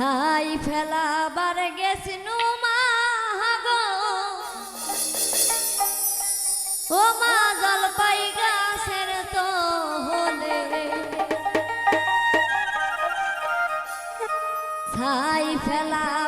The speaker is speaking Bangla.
ছাই ফেলাবার গেছিনু মাগো ও মা জলপাই গাছের তো হলে ছাই ফেলা